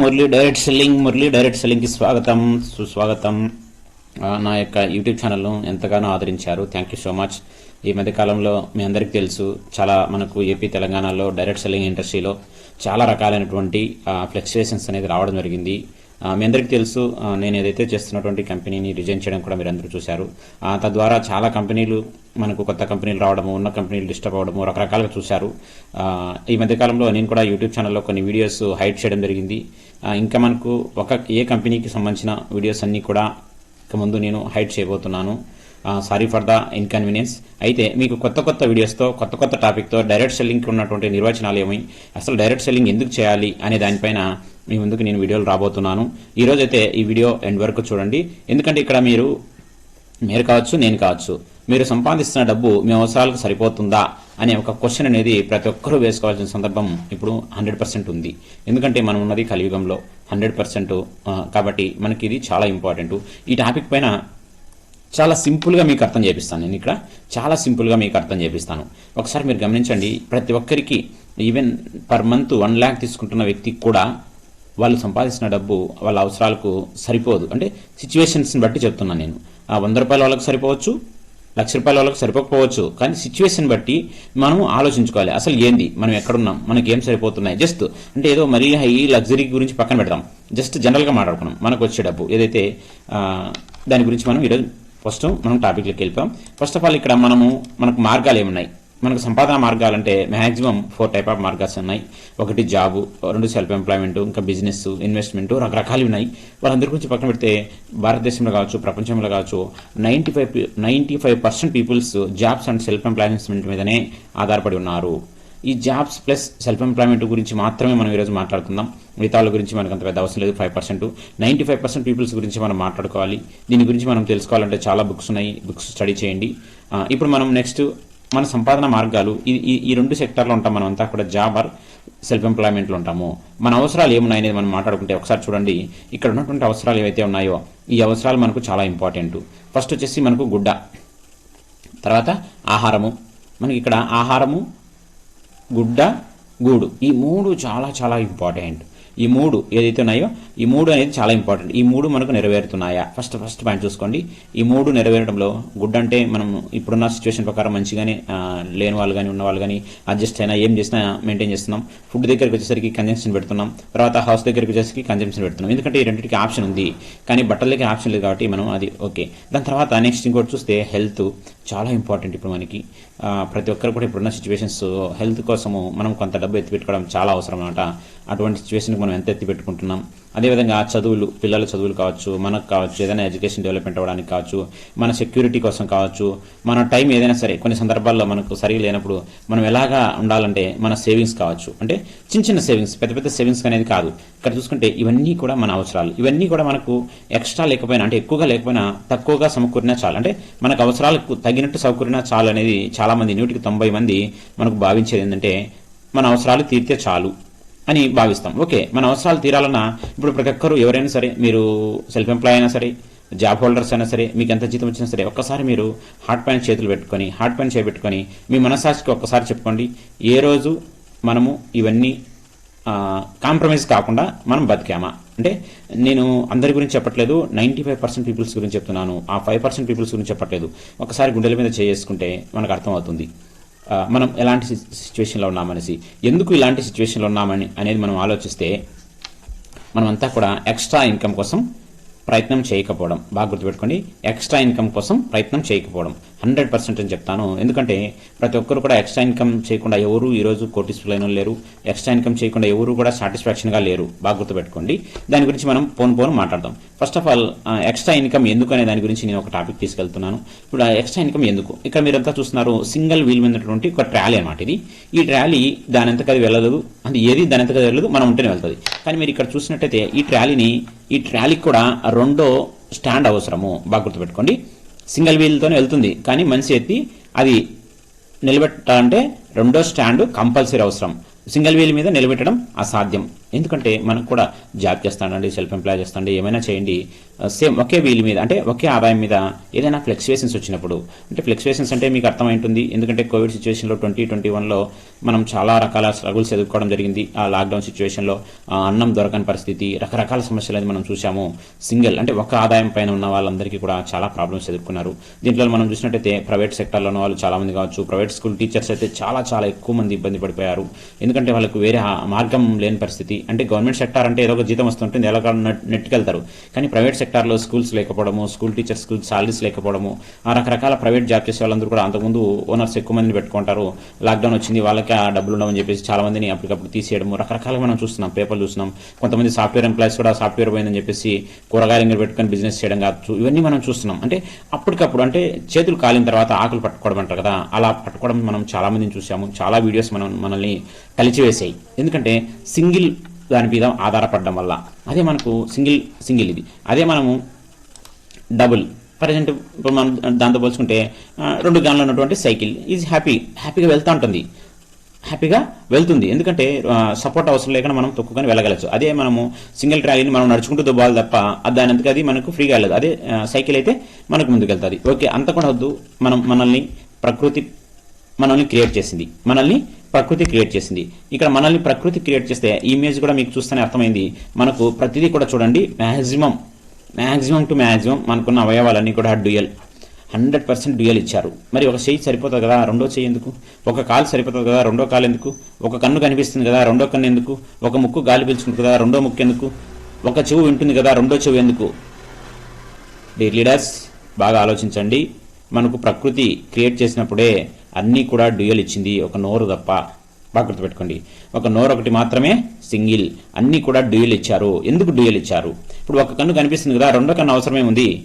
Murali direct selling Murali direct సెల్లింగ్కి స్వాగతం సుస్వాగతం. నా యొక్క యూట్యూబ్ ఛానల్ను ఎంతగానో ఆదరించారు. థ్యాంక్ యూ సో మచ్ ఈ మధ్య కాలంలో మీ అందరికీ తెలుసు చాలా మనకు ఏపీ తెలంగాణలో డైరెక్ట్ సెల్లింగ్ ఇండస్ట్రీలో చాలా రకాలైనటువంటి ఫ్లక్చుయేషన్స్ అనేది రావడం జరిగింది. మీ అందరికీ తెలుసు నేను ఏదైతే చేస్తున్నటువంటి కంపెనీని రిజైన్ చేయడం కూడా మీరు అందరూ చూశారు తద్వారా చాలా కంపెనీలు మనకు కొత్త కంపెనీలు రావడము ఉన్న కంపెనీలు డిస్టర్బ్ అవ్వడము రకరకాలుగా చూశారు. ఈ మధ్యకాలంలో నేను కూడా యూట్యూబ్ ఛానల్లో కొన్ని వీడియోస్ హైడ్ చేయడం జరిగింది. ఇంకా మనకు ఒక ఏ కంపెనీకి సంబంధించిన వీడియోస్ అన్నీ కూడా ఇక ముందు నేను హైడ్ చేయబోతున్నాను. Sorry for the inconvenience. అయితే మీకు కొత్త కొత్త వీడియోస్తో కొత్త కొత్త టాపిక్తో డైరెక్ట్ సెల్లింగ్కి ఉన్నటువంటి నిర్వచనాలు ఏమి అసలు డైరెక్ట్ సెల్లింగ్ ఎందుకు చేయాలి అనే దానిపైన మీ ముందుకు నేను వీడియోలు రాబోతున్నాను. ఈరోజైతే ఈ వీడియో ఎండ్ వరకు చూడండి. ఎందుకంటే ఇక్కడ మీరు మీరు కావచ్చు నేను కావచ్చు మీరు సంపాదిస్తున్న డబ్బు మీ అవసరాలకు సరిపోతుందా అనే ఒక క్వశ్చన్ అనేది ప్రతి ఒక్కరూ వేసుకోవాల్సిన సందర్భం ఇప్పుడు హండ్రెడ్ పర్సెంట్ ఉంది. ఎందుకంటే మనం ఉన్నది కలియుగంలో హండ్రెడ్ పర్సెంట్ కాబట్టి మనకి ఇది చాలా ఇంపార్టెంట్. ఈ టాపిక్ పైన చాలా సింపుల్గా మీకు అర్థం చేపిస్తాను నేను ఇక్కడ. చాలా సింపుల్గా మీకు అర్థం చేపిస్తాను. ఒకసారి మీరు గమనించండి ప్రతి ఒక్కరికి even per month one lakh తీసుకుంటున్న వ్యక్తికి కూడా వాళ్ళు సంపాదించిన డబ్బు వాళ్ళ అవసరాలకు సరిపోదు. అంటే సిచ్యువేషన్స్ని బట్టి చెప్తున్నాను నేను. ఆ వంద రూపాయల వాళ్ళకి సరిపోవచ్చు లక్ష రూపాయల వాళ్ళకి సరిపోకపోవచ్చు. కానీ సిచ్యువేషన్ బట్టి మనము ఆలోచించుకోవాలి. అసలు ఏంది? మనం ఎక్కడున్నాం? మనకి ఏం సరిపోతున్నాయి? జస్ట్ అంటే ఏదో మరీ హై లగ్జరీ గురించి పక్కన పెడతాం జస్ట్ జనరల్గా మాట్లాడుకున్నాం. మనకు వచ్చే డబ్బు ఏదైతే దాని గురించి మనం ఈరోజు ఫస్ట్ మనం టాపిక్లోకి వెళ్ళిపోయాం. ఫస్ట్ ఆఫ్ ఆల్ ఇక్కడ మనము మనకు మార్గాలు ఏమున్నాయి? మనకు సంపాదన మార్గాలంటే మ్యాక్సిమం ఫోర్ టైప్ ఆఫ్ మార్గాస్ ఉన్నాయి. ఒకటి జాబు రెండు సెల్ఫ్ ఎంప్లాయ్మెంట్ ఇంకా బిజినెస్ ఇన్వెస్ట్మెంట్ రకరకాలు ఉన్నాయి. వాళ్ళందరి గురించి పక్కన పెడితే భారతదేశంలో కావచ్చు ప్రపంచంలో కావచ్చు ninety five ninety five percent peoples jobs and self employment మీదనే ఆధారపడి ఉన్నారు. ఈ జాబ్స్ ప్లస్ సెల్ఫ్ ఎంప్లాయ్మెంట్ గురించి మాత్రమే మనం ఈరోజు మాట్లాడుకుందాం. మిగతా వాళ్ళ గురించి మనకు అంత పెద్ద అవసరం లేదు five percent ninety five percent peoples గురించి మనం మాట్లాడుకోవాలి. దీని గురించి మనం తెలుసుకోవాలంటే చాలా బుక్స్ ఉన్నాయి. బుక్స్ స్టడీ చేయండి. ఇప్పుడు మనం నెక్స్ట్ మన సంపాదన మార్గాలు ఈ ఈ- రెండు సెక్టార్లో ఉంటాం మనం అంతా కూడా జాబ్ ఆర్ సెల్ఫ్ ఎంప్లాయ్మెంట్లో ఉంటాము. మన అవసరాలు ఏమున్నాయి అనేది మనం మాట్లాడుకుంటే ఒకసారి చూడండి. ఇక్కడ ఉన్నటువంటి అవసరాలు ఏవైతే ఉన్నాయో ఈ అవసరాలు మనకు చాలా ఇంపార్టెంట్ ఫస్ట్ వచ్చేసి మనకు గుడ్డ. తర్వాత ఆహారము. మనకి ఇక్కడ ఆహారము గుడ్డ గూడు. ఈ మూడు చాలా చాలా ఇంపార్టెంట్ ఈ మూడు ఏదైతే ఉన్నాయో ఈ మూడు అనేది చాలా ఇంపార్టెంట్ ఈ మూడు మనకు నెరవేరుతున్నాయా? ఫస్ట్ ఫస్ట్ పాయింట్ చూసుకోండి. ఈ మూడు నెరవేరడంలో గుడ్ అంటే మనం ఇప్పుడున్న సిచ్యువేషన్ ప్రకారం మంచిగానే లేని వాళ్ళు కానీ ఉన్న వాళ్ళు కానీ అడ్జస్ట్ అయినా ఏం చేసినా మెయింటైన్ చేస్తున్నాం. ఫుడ్ దగ్గరికి వచ్చేసరికి కన్జంప్షన్ పెడుతున్నాం. తర్వాత హౌస్ దగ్గరికి వచ్చేసరికి కన్జంప్షన్ పెడుతున్నాం. ఎందుకంటే ఈ రెండింటికి ఆప్షన్ ఉంది. కానీ బట్టలకి ఆప్షన్ లేదు కాబట్టి మనం అది ఓకే దాని తర్వాత నెక్స్ట్ ఇంకోటి చూస్తే హెల్త్ చాలా ఇంపార్టెంట్ ఇప్పుడు మనకి. ప్రతి ఒక్కరు కూడా ఇప్పుడున్న సిచ్యువేషన్స్ హెల్త్ కోసము మనం కొంత డబ్బు ఎత్తి పెట్టుకోవడం చాలా అవసరం అనమాట అటువంటి సిచ్యువేషన్కి మనం ఎంత ఎత్తి పెట్టుకుంటున్నాం? అదేవిధంగా చదువులు పిల్లల చదువులు కావచ్చు మనకు కావచ్చు ఏదైనా ఎడ్యుకేషన్ డెవలప్మెంట్ అవ్వడానికి కావచ్చు మన సెక్యూరిటీ కోసం కావచ్చు మన టైం ఏదైనా సరే కొన్ని సందర్భాల్లో మనకు సరిగా లేనప్పుడు మనం ఎలాగా ఉండాలంటే మన సేవింగ్స్ కావచ్చు. అంటే చిన్న చిన్న సేవింగ్స్ పెద్ద పెద్ద సేవింగ్స్ అనేది కాదు. ఇక్కడ చూసుకుంటే ఇవన్నీ కూడా మన అవసరాలు. ఇవన్నీ కూడా మనకు ఎక్స్ట్రా లేకపోయినా అంటే ఎక్కువగా లేకపోయినా తక్కువగా సమకూరినా చాలు. అంటే మనకు అవసరాలకు తగినట్టు సమకూరినా చాలు అనేది చాలామంది నూటికి తొంభై మంది మనకు భావించేది ఏంటంటే మన అవసరాలు తీర్తే చాలు. అని భావిస్తాం. ఓకే మన అవసరాలు తీరాలన్నా ఇప్పుడు ప్రతి ఒక్కరు ఎవరైనా సరే మీరు సెల్ఫ్ ఎంప్లాయ్ అయినా సరే జాబ్ హోల్డర్స్ అయినా సరే మీకు ఎంత జీతం వచ్చినా సరే ఒక్కసారి మీరు హార్ట్ పైన చేతులు పెట్టుకొని హార్ట్ పైన చేపెట్టుకొని మీ మనసాక్షికి ఒక్కసారి చెప్పుకోండి ఏ రోజు మనము ఇవన్నీ కాంప్రమైజ్ కాకుండా మనం బతికామా? అంటే నేను అందరి గురించి చెప్పట్లేదు నైంటీ ఫైవ్ పర్సెంట్ పీపుల్స్ గురించి చెప్తున్నాను. ఆ ఫైవ్ పర్సెంట్ పీపుల్స్ గురించి చెప్పట్లేదు. ఒకసారి గుండెల మీద చేసుకుంటే మనకు అర్థమవుతుంది. మనం ఎలాంటి సిచ్యువేషన్లో ఉన్నామనేసి. ఎందుకు ఇలాంటి సిచ్యువేషన్లో ఉన్నామని అనేది మనం ఆలోచిస్తే మనమంతా కూడా ఎక్స్ట్రా ఇన్కమ్ కోసం ప్రయత్నం చేయకపోవడం. బాగా గుర్తుపెట్టుకోండి. ఎక్స్ట్రా ఇన్కమ్ కోసం ప్రయత్నం చేయకపోవడం. హండ్రెడ్ పర్సెంట్ అని చెప్తాను. ఎందుకంటే ప్రతి ఒక్కరు కూడా ఎక్స్ట్రా ఇన్కమ్ చేయకుండా ఎవరు ఈరోజు కోటీశ్వరులైన లేరు. ఎక్స్ట్రా ఇన్కమ్ చేయకుండా ఎవరు కూడా సాటిస్ఫాక్షన్గా లేరు. బాగా గుర్తుపెట్టుకోండి. దాని గురించి మనం పోను పోను మాట్లాడదాం. First of all extra income ఎందుకు అనే దాని గురించి నేను ఒక టాపిక్ తీసుకెళ్తున్నాను. ఇప్పుడు ఎక్స్ట్రా ఇన్కమ్ ఎందుకు? ఇక్కడ మీరంతా చూస్తున్నారు? సింగిల్ వీల్ ఉన్నటువంటి ఒక ట్రాలీ అనమాట ఇది. ఈ ట్రాలీ దాని ఎంతకది వెళ్ళదు. అది ఏది దాని ఎంతకది వెళ్ళదు. మనం ఉంటేనే వెళ్తుంది. కానీ మీరు ఇక్కడ చూసినట్టయితే ఈ ట్రాలీని ఈ ట్రాలీకి కూడా రెండో స్టాండ్ అవసరము. బాగా గుర్తుపెట్టుకోండి. సింగిల్ వీల్తోనే వెళ్తుంది. కానీ మనిషి ఎత్తి అది నిలబెట్టాలంటే రెండో స్టాండ్ కంపల్సరీ అవసరం. సింగిల్ వీల్ మీద నిలబెట్టడం అసాధ్యం. ఎందుకంటే మనకు కూడా జాబ్ చేస్తానండి సెల్ఫ్ ఎంప్లాయ్ చేస్తాండి ఏమైనా చేయండి. సేమ్ ఒకే వీల్ మీద అంటే ఒకే ఆదాయం మీద ఏదైనా ఫ్లెక్చువేషన్స్ వచ్చినప్పుడు. అంటే ఫ్లెక్చువేషన్స్ అంటే మీకు అర్థమైంటుంది. ఎందుకంటే కోవిడ్ సిచ్యువేషన్లో ట్వంటీ ట్వంటీ వన్లో మనం చాలా రకాల స్ట్రగుల్స్ ఎదుర్కోవడం జరిగింది. ఆ లాక్డౌన్ సిచ్యువేషన్లో అన్నం దొరకని పరిస్థితి రకరకాల సమస్యలు అనేది మనం చూసాము సింగిల్ అంటే ఒక ఆదాయం పైన ఉన్న వాళ్ళందరికీ కూడా చాలా ప్రాబ్లమ్స్ ఎదుర్కొన్నారు. దీంట్లో మనం చూసినట్టయితే ప్రైవేట్ సెక్టర్లో ఉన్న వాళ్ళు చాలామంది కావచ్చు ప్రైవేట్ స్కూల్ టీచర్స్ అయితే చాలా చాలా ఎక్కువ మంది ఇబ్బంది పడిపోయారు. ఎందుకంటే వాళ్ళకు వేరే మార్గం లేని పరిస్థితి. అంటే గవర్నమెంట్ సెక్టార్ అంటే ఏదో ఒక జీతం వస్తుంటుంది ఎలా నెట్టుకెళ్తారు. కానీ ప్రైవేట్ సెక్టార్లో స్కూల్స్ లేకపోవడము స్కూల్ టీచర్స్ స్కూల్ సాలరీస్ లేకపోవడము ఆ రకరకాల ప్రైవేట్ జాబ్ చేసే వాళ్ళందరూ కూడా అంతకుముందు ఓనర్స్ ఎక్కువ మందిని పెట్టుకుంటారు. లాక్డౌన్ వచ్చింది వాళ్ళకి ఆ డబ్బులు ఉండవని చెప్పేసి చాలా మందిని అప్పటికప్పుడు తీసేయడము. రకరకాలుగా మనం చూస్తున్నాం పేపర్లు చూస్తున్నాం. కొంతమంది సాఫ్ట్వేర్ ఎంప్లాయీస్ కూడా సాఫ్ట్వేర్ పోయిందని చెప్పేసి కూరగాయలు ఇంగ పెట్టుకొని బిజినెస్ చేయడం కావచ్చు ఇవన్నీ మనం చూస్తున్నాం. అంటే అప్పటికప్పుడు అంటే చేతులు కాలిన తర్వాత ఆకులు పట్టుకోవడం అంటారు కదా అలా పట్టుకోవడం మనం చాలా మందిని చూసాము. చాలా వీడియోస్ మనం మనల్ని కలిచివేసాయి ఎందుకంటే సింగిల్ దాని మీద ఆధారపడడం వల్ల. అదే మనకు సింగిల్ సింగిల్ ఇది. అదే మనము డబుల్. ప్రజెంట్ ఇప్పుడు మనం దాంతో పోల్చుకుంటే రెండు గన్లు ఉన్నటువంటి సైకిల్ ఈజ్ హ్యాపీ. హ్యాపీగా వెళ్తూ ఉంటుంది. హ్యాపీగా వెళ్తుంది. ఎందుకంటే సపోర్ట్ అవసరం లేకుండా మనం తొక్కుకొని వెళ్ళగలచ్చు. అదే మనము సింగిల్ ట్రాలీని మనం నడుచుకుంటూ దుబ్బాలి తప్ప దాని అది మనకు ఫ్రీగా వెళ్ళదు. అదే సైకిల్ అయితే మనకు ముందుకు వెళ్తుంది ఓకే అంత కూడా వద్దు. మనం మనల్ని ప్రకృతి మనల్ని క్రియేట్ చేసింది. మనల్ని ప్రకృతి క్రియేట్ చేసింది. ఇక్కడ మనల్ని ప్రకృతి క్రియేట్ చేస్తే ఈ ఇమేజ్ కూడా మీకు చూస్తేనే అర్థమైంది. మనకు ప్రతిదీ కూడా చూడండి. మ్యాక్సిమం మ్యాక్సిమం టు మ్యాక్సిమం మనకున్న అవయవాలన్నీ కూడా డ్యూయల్. హండ్రెడ్ పర్సెంట్ డ్యూయల్ ఇచ్చారు. మరి ఒక చేయి సరిపోతుంది కదా? రెండో చెయ్యి ఎందుకు? ఒక కాలు సరిపోతుంది కదా? రెండో కాలు ఎందుకు? ఒక కన్ను కనిపిస్తుంది కదా? రెండో కన్ను ఎందుకు? ఒక ముక్కు గాలి పీల్చుకుంటుంది కదా? రెండో ముక్కు ఎందుకు? ఒక చెవు వింటుంది కదా? రెండో చెవు ఎందుకు? డీ లీడర్స్ బాగా ఆలోచించండి. మనకు ప్రకృతి క్రియేట్ చేసినప్పుడే అన్నీ కూడా డ్యూయల్ ఇచ్చింది ఒక నోరు తప్ప. బాగా గుర్తుపెట్టుకోండి. ఒక నోరు ఒకటి మాత్రమే సింగిల్. అన్నీ కూడా డ్యూయల్ ఇచ్చారు. ఎందుకు డ్యూయల్ ఇచ్చారు? ఇప్పుడు ఒక కన్ను కనిపిస్తుంది కదా రెండో కన్ను అవసరమే ఉంది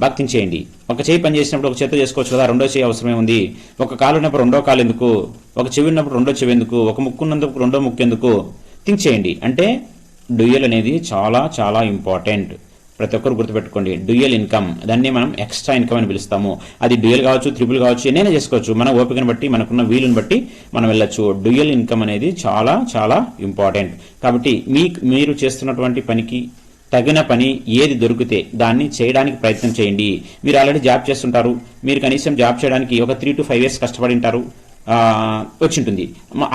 బాగా థింక్ చేయండి. ఒక చేయి పని చేసినప్పుడు ఒక చేత చేసుకోవచ్చు కదా రెండో చేయి అవసరమే ఉంది ఒక కాలు ఉన్నప్పుడు రెండో కాలు ఎందుకు? ఒక చెవి ఉన్నప్పుడు రెండో చెవి ఎందుకు? ఒక ముక్కు ఉన్నందుకు రెండో ముక్కు ఎందుకు? థింక్ చేయండి. అంటే డ్యూయల్ అనేది చాలా చాలా ఇంపార్టెంట్. ప్రతి ఒక్కరు గుర్తుపెట్టుకోండి. Dual income. దాన్ని మనం ఎక్స్ట్రా ఇన్కమ్ అని పిలుస్తాము. అది డ్యూయల్ కావచ్చు త్రిపుల్ కావచ్చు ఎన్నైనా చేసుకోవచ్చు. మన ఓపికను బట్టి మనకున్న వీలుని బట్టి మనం వెళ్ళొచ్చు. డ్యూయల్ ఇన్కమ్ అనేది చాలా చాలా ఇంపార్టెంట్. కాబట్టి మీ మీరు చేస్తున్నటువంటి పనికి తగిన పని ఏది దొరికితే దాన్ని చేయడానికి ప్రయత్నం చేయండి. మీరు ఆల్రెడీ జాబ్ చేస్తుంటారు. మీరు కనీసం జాబ్ చేయడానికి ఒక త్రీ టు ఫైవ్ ఇయర్స్ కష్టపడి ఉంటారు. వచ్చి వచ్చింటుంది.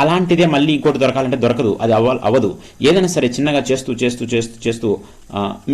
అలాంటిదే మళ్ళీ ఇంకోటి దొరకాలంటే దొరకదు. అది అవ్వ అవ్వదు. ఏదైనా సరే చిన్నగా చేస్తూ చేస్తూ చేస్తూ చేస్తూ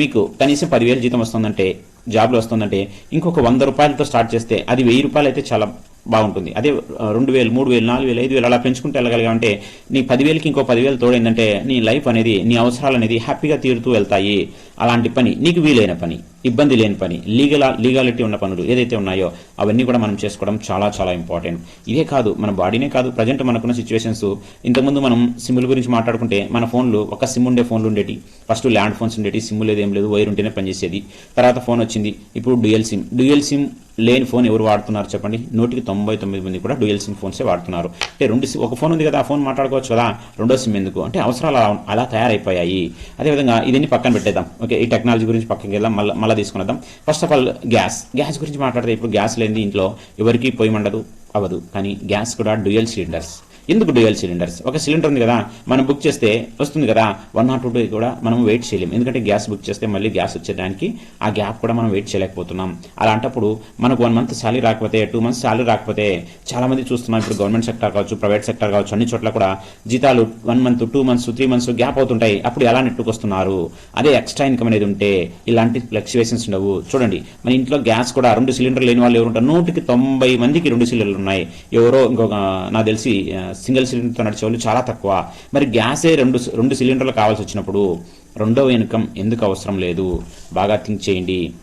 మీకు కనీసం పదివేలు జీతం వస్తుందంటే జాబ్లో వస్తుందంటే ఇంకొక వంద రూపాయలతో స్టార్ట్ చేస్తే అది వెయ్యి రూపాయలు అయితే చాలా బాగుంటుంది. అదే రెండు వేలు మూడు వేలు నాలుగు వేలు ఐదు వేలు అలా పెంచుకుంటూ వెళ్ళగలిగామంటే నీ పదివేలకి ఇంకో పదివేలు తోడైందంటే నీ లైఫ్ అనేది నీ అవసరాలు అనేది హ్యాపీగా తీరుతూ వెళ్తాయి. అలాంటి పని నీకు వీలైన పని ఇబ్బంది లేని పని లీగల్ లీగాలిటీ ఉన్న పనులు ఏదైతే ఉన్నాయో అవన్నీ కూడా మనం చేసుకోవడం చాలా చాలా ఇంపార్టెంట్. ఇదే కాదు మన బాడీనే కాదు ప్రజెంట్ మనకున్న సిచ్యువేషన్స్ ఇంతకుముందు మనం సిమ్ల గురించి మాట్లాడుకుంటే మన ఫోన్లు ఒక సిమ్ ఉండే ఫోన్లు ఉండేటి. ఫస్ట్ ల్యాండ్ ఫోన్స్ ఉండేటి సిమ్ లేదు ఏం లేదు వైర్ ఉంటేనే పనిచేసేది. తర్వాత ఫోన్ వచ్చింది ఇప్పుడు డ్యూయల్ సిమ్. డ్యూయల్ సిమ్ లేని ఫోన్ ఎవరు వాడుతున్నారు చెప్పండి? నూటికి తొంభై తొమ్మిది మంది కూడా డ్యూయల్ సిమ్ ఫోన్సే వాడుతున్నారు. అంటే రెండు సి- ఒక ఫోన్ ఉంది కదా ఆ ఫోన్ మాట్లాడుకోవచ్చు కదా రెండో సిమ్ ఎందుకు? అంటే అవసరాలు అలా అలా తయారైపోయాయి. అదేవిధంగా ఇదన్నీ పక్కన పెట్టేద్దాం. ఓకే ఈ టెక్నాలజీ గురించి పక్కకి వెళ్దాం మళ్ళీ మళ్ళీ తీసుకునేద్దాం first of all gas. Gas గురించి మాట్లాడితే ఇప్పుడు గ్యాస్ లేనిది ఇంట్లో ఎవరికి పొయ్యి మండదు అవ్వదు. కానీ గ్యాస్ కూడా డ్యూయల్ సిలిండర్స్. ఎందుకు డ్యూయల్ సిలిండర్స్ ఒక సిలిండర్ ఉంది కదా మనం బుక్ చేస్తే వస్తుంది కదా వన్ నాట్ టూ కూడా మనం వెయిట్ చేయలేం ఎందుకంటే గ్యాస్ బుక్ చేస్తే మళ్ళీ గ్యాస్ వచ్చేదానికి ఆ గ్యాప్ కూడా మనం వెయిట్ చేయలేకపోతున్నాం. అలాంటప్పుడు మనకు వన్ మంత్ శాలరీ రాకపోతే టూ మంత్స్ శాలరీ రాకపోతే చాలా మంది చూస్తున్నాం ఇప్పుడు గవర్నమెంట్ సెక్టర్ కావచ్చు ప్రైవేట్ సెక్టర్ కావచ్చు అన్ని చోట్ల కూడా జీతాలు one month two months three months gap అవుతుంటాయి. అప్పుడు ఎలా నెట్టుకొస్తున్నారు? అదే ఎక్స్ట్రా ఇన్కమ్ అనేది ఉంటే ఇలాంటి ఫ్లక్చువేషన్స్ ఉండవు. చూడండి మన ఇంట్లో గ్యాస్ కూడా రెండు సిలిండర్ లేని వాళ్ళు ఎవరు ఉంటారు? నూటికి తొంభై మందికి రెండు సిలిండర్లు ఉన్నాయి. ఎవరో ఇంకొక నాకు తెలిసి సింగిల్ సిలిండర్తో నడిచేవాళ్ళు చాలా తక్కువ. మరి గ్యాసే రెండు రెండు సిలిండర్లు కావాల్సి వచ్చినప్పుడు రెండవ ఇన్కమ్ ఎందుకు అవసరం లేదు? బాగా థింక్ చేయండి.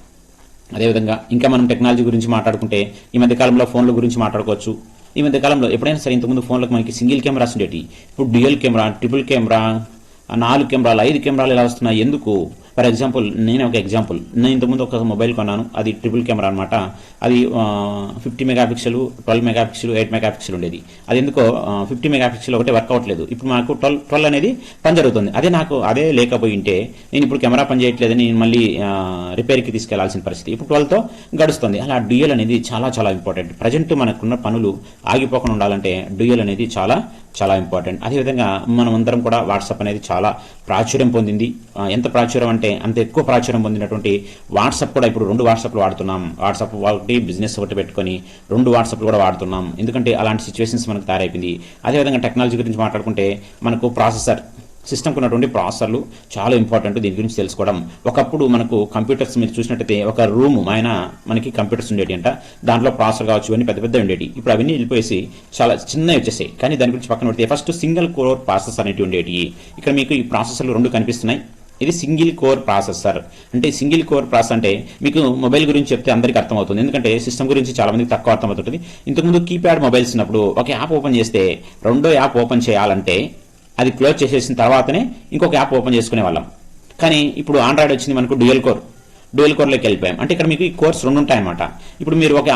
అదేవిధంగా ఇంకా మనం టెక్నాలజీ గురించి మాట్లాడుకుంటే ఈ మధ్యకాలంలో ఫోన్ల గురించి మాట్లాడుకోవచ్చు. ఈ మధ్యకాలంలో ఎప్పుడైనా సరే ఇంతకుముందు ఫోన్లకు మనకి సింగిల్ కెమెరాస్ ఉండేటి. ఇప్పుడు డ్యూయల్ కెమెరా ట్రిపుల్ కెమెరా నాలుగు కెమెరాలు ఐదు కెమెరాలు ఎలా వస్తున్నాయి? ఎందుకు? ఫర్ ఎగ్జాంపుల్ నేను ఒక ఎగ్జాంపుల్. నేను ఇంతకుముందు ఒక మొబైల్ కొన్నాను. అది ట్రిపుల్ కెమెరా అనమాట అది fifty megapixel twelve megapixel eight megapixel ఉండేది. అది ఎందుకో ఫిఫ్టీ మెగా పిక్సెల్ ఒకటే వర్క్ అవ్వట్లేదు ఇప్పుడు నాకు ట్వెల్వ్ ట్వెల్వ్ అనేది పని జరుగుతుంది. అదే నాకు అదే లేకపోయి ఉంటే నేను ఇప్పుడు కెమెరా పని చేయట్లేదు నేను మళ్ళీ రిపేర్కి తీసుకెళ్ళాల్సిన పరిస్థితి ఇప్పుడు ట్వెల్వ్తో గడుస్తుంది. అలా డ్యూయల్ అనేది చాలా చాలా ఇంపార్టెంట్. ప్రజెంట్ మనకున్న పనులు ఆగిపోకుండా ఉండాలంటే డ్యూయల్ అనేది చాలా చాలా ఇంపార్టెంట్ అదేవిధంగా మనం అందరం కూడా వాట్సాప్ అనేది చాలా ప్రాచుర్యం పొందింది. ఎంత ప్రాచుర్యం అంటే అంత ఎక్కువ ప్రాచుర్యం పొందినటువంటి వాట్సాప్ కూడా ఇప్పుడు రెండు వాట్సాప్లు వాడుతున్నాం. వాట్సాప్ ఒకటి బిజినెస్ ఒకటి పెట్టుకొని రెండు వాట్సాప్లు కూడా వాడుతున్నాం. ఎందుకంటే అలాంటి సిచ్యువేషన్స్ మనకు తయారైపోయింది. అదేవిధంగా టెక్నాలజీ గురించి మాట్లాడుకుంటే మనకు ప్రాసెసర్ సిస్టమ్కి ఉన్నటువంటి ప్రాసెసర్లు చాలా ఇంపార్టెంట్ దీని గురించి తెలుసుకోవడం. ఒకప్పుడు మనకు కంప్యూటర్స్ మీరు చూసినట్టయితే ఒక రూమ్ ఆయన మనకి కంప్యూటర్స్ ఉండేటి అంట. దాంట్లో ప్రాసెసర్ కావచ్చు ఇవన్నీ పెద్ద పెద్ద ఉండేటి. ఇప్పుడు అవన్నీ వెళ్ళిపోయేసి చాలా చిన్నవి వచ్చేసాయి. కానీ దాని గురించి పక్కన పెడితే ఫస్ట్ సింగిల్ కోర్ ప్రాసెస్ అనేవి ఉండేటి. ఇక్కడ మీకు ఈ ప్రాసెసర్లు రెండు కనిపిస్తున్నాయి. ఇది సింగిల్ కోర్ ప్రాసెసర్. అంటే సింగిల్ కోర్ ప్రాసెస్ అంటే మీకు మొబైల్ గురించి చెప్తే అందరికీ అర్థమవుతుంది. ఎందుకంటే సిస్టమ్ గురించి చాలా మందికి తక్కువ అర్థమవుతుంటుంది. ఇంతకుముందు కీప్యాడ్ మొబైల్స్ ఉన్నప్పుడు ఒక యాప్ ఓపెన్ చేస్తే రెండో యాప్ ఓపెన్ చేయాలంటే అది క్లోజ్ చేసేసిన తర్వాతనే ఇంకొక యాప్ ఓపెన్ చేసుకునే వాళ్ళం కానీ ఇప్పుడు ఆండ్రాయిడ్ వచ్చింది మనకు డ్యూయల్ కోర్ డ్యూయల్ కోర్లోకి వెళ్ళిపోయాం. అంటే ఇక్కడ మీకు ఈ కోర్స్ రెండు ఉంటాయన్నమాట. ఇప్పుడు మీరు ఒక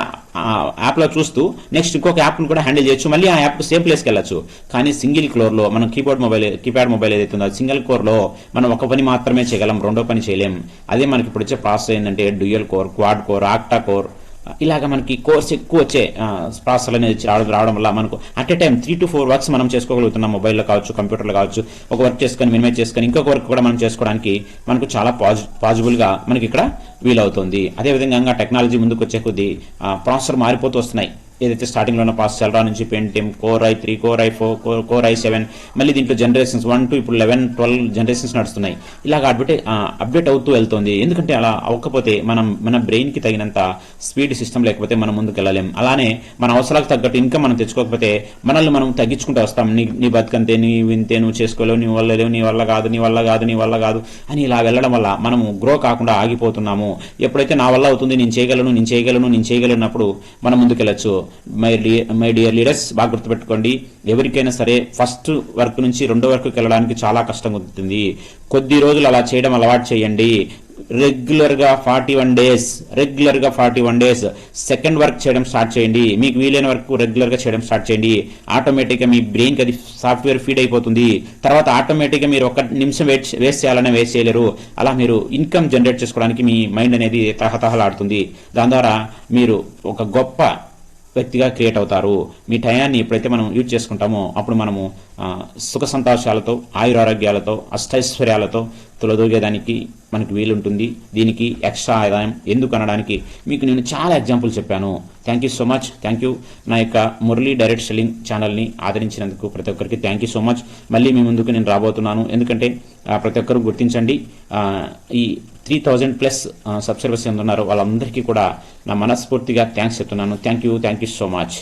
యాప్లో చూస్తూ నెక్స్ట్ ఇంకొక యాప్ను కూడా హ్యాండిల్ చేయొచ్చు. మళ్ళీ ఆ యాప్ సేమ్ ప్లేస్కి వెళ్ళొచ్చు. కానీ సింగిల్ క్లోర్లో మనం కీబోర్డ్ మొబైల్ కీప్యాడ్ మొబైల్ ఏదైతే ఉందో సింగిల్ కోర్లో మనం ఒక పని మాత్రమే చేయగలం రెండో పని చేయలేం. అదే మనకి ఇప్పుడు వచ్చే ప్రాసెస్ ఏంటంటే dual core quad core octa core ఇలాగ మనకి కోర్స్ ఎక్కువ వచ్చే ప్రాసెసర్ అనేది రావడం రావడం వల్ల మనకు at a time three to four works మనం చేసుకోగలుగుతున్నాం. మొబైల్లో కావచ్చు కంప్యూటర్లో కావచ్చు. ఒక వర్క్ చేసుకొని మినిమైజ్ చేసుకొని ఇంకొక వర్క్ కూడా మనం చేసుకోవడానికి మనకు చాలా పాజి పాజిబుల్గా మనకి ఇక్కడ వీలవుతుంది. అదేవిధంగా టెక్నాలజీ ముందుకు వచ్చే కొద్దీ ప్రాసెసర్ మారిపోతూ వస్తున్నాయి. ఏదైతే స్టార్టింగ్లో ఉన్న పాస్ సెల్రా నుంచి Pentium core i three core i four core i seven మళ్ళీ దీంట్లో జనరేషన్స్ వన్ టు ఇప్పుడు లెవెన్ ట్వెల్వ్ జనరేషన్స్ నడుస్తున్నాయి. ఇలాగ అప్డేట్ అప్డేట్ అవుతూ వెళ్తుంది. ఎందుకంటే అలా అవ్వకపోతే మనం మన బ్రెయిన్కి తగినంత స్పీడ్ సిస్టమ్ లేకపోతే మనం ముందుకు వెళ్ళలేం. అలానే మన అవసరాలకు తగ్గట్టు ఇన్కమ్ మనం తెచ్చుకోకపోతే మనల్ని మనం తగ్గించుకుంటూ వస్తాం. నీ నీ బతుకంతే నీ వింతే నువ్వు చేసుకోలేవు నీ వల్ల లేవు నీ వల్ల కాదు నీ వల్ల కాదు నీ వల్ల కాదు అని ఇలా వెళ్ళడం వల్ల మనం గ్రో కాకుండా ఆగిపోతున్నాము. ఎప్పుడైతే నా వల్ల అవుతుంది నేను చేయగలను నేను చేయగలను నేను చేయగలిగినప్పుడు మనం ముందుకెళ్ళచ్చు. మై మై డియర్ లీడర్స్ బాగా గుర్తుపెట్టుకోండి. ఎవరికైనా సరే ఫస్ట్ వర్క్ నుంచి రెండో వర్క్కి వెళ్ళడానికి చాలా కష్టంగా ఉంటుంది. కొద్ది రోజులు అలా చేయడం అలవాటు చేయండి. రెగ్యులర్గా ఫార్టీ వన్ డేస్ రెగ్యులర్గా forty one days second work చేయడం స్టార్ట్ చేయండి. మీకు వీలైన వర్క్ రెగ్యులర్గా చేయడం స్టార్ట్ చేయండి. ఆటోమేటిక్గా మీ బ్రెయిన్ అది సాఫ్ట్వేర్ ఫీడ్ అయిపోతుంది. తర్వాత ఆటోమేటిక్గా మీరు ఒక నిమిషం వేస్ట్ వేస్ట్ చేయాలనే వేస్ట్ చేయలేరు. అలా మీరు ఇన్కమ్ జనరేట్ చేసుకోవడానికి మీ మైండ్ అనేది తహతహలాడుతుంది. దాని ద్వారా మీరు ఒక గొప్ప వ్యక్తిగా క్రియేట్ అవుతారు. మీ టయాన్ని ఎప్పుడైతే మనం యూజ్ చేసుకుంటామో అప్పుడు మనము సుఖ సంతోషాలతో ఆయురారోగ్యాలతో అష్టైశ్వర్యాలతో తొలదూగేదానికి మనకి వీలుంటుంది. దీనికి ఎక్స్ట్రా ఆదాయం ఎందుకు అనడానికి మీకు నేను చాలా ఎగ్జాంపుల్ చెప్పాను. Thank you so much thank you నా యొక్క మురళీ డైరెక్ట్ సెల్లింగ్ ఛానల్ని ఆదరించినందుకు ప్రతి ఒక్కరికి థ్యాంక్ యూ సో మచ్ మళ్ళీ మీ ముందుకు నేను రాబోతున్నాను. ఎందుకంటే ప్రతి ఒక్కరు గుర్తించండి ఈ త్రీ థౌజండ్ ప్లస్ సబ్స్క్రైబర్స్ ఎంత ఉన్నారో వాళ్ళందరికీ కూడా నా మనస్ఫూర్తిగా థ్యాంక్స్ చెప్తున్నాను. Thank you thank you so much